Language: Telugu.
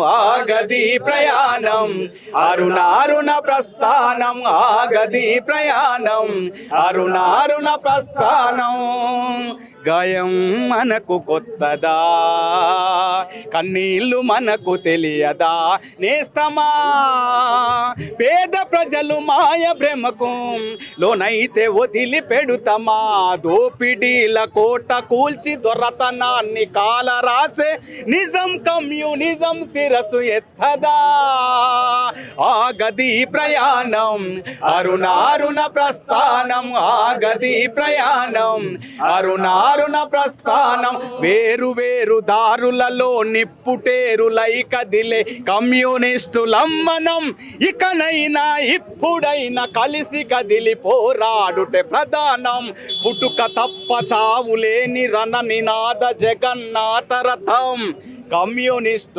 ఆగది ప్రయాణం. అరుణ అరుణ ప్రస్థానం ఆగది ప్రయాణం. అరుణ అరుణ ప్రస్థానం. గాయం మనకు కొత్తదా కన్నీళ్ళు మనకు తెలియదా? నేస్తమా? పేద ప్రజలు మాయ భ్రమకు లోనైతే వదిలి పెడుతమా దోపిడీల కోట కూల్చి దొరతనాన్ని కాల రాసే నిజం కమ్యూనిజం శిరసు ఎత్తదా? ఆగది ప్రయాణం అరుణ అరుణ ప్రస్థానం ఆగది ప్రయాణం అరుణ అరుణ ప్రస్థానం. వేరు వేరు దారులలో నిప్పుటేరులై కదిలే కమ్యూనిస్టులమ్మనం. ఇకనైనా ఇప్పుడైనా కలిసి కదిలి పోరాడుటే ప్రధానం. పుట్టుక తప్ప చావులేని రణ నినాద జగన్నాథ రథం. కమ్యూనిస్టు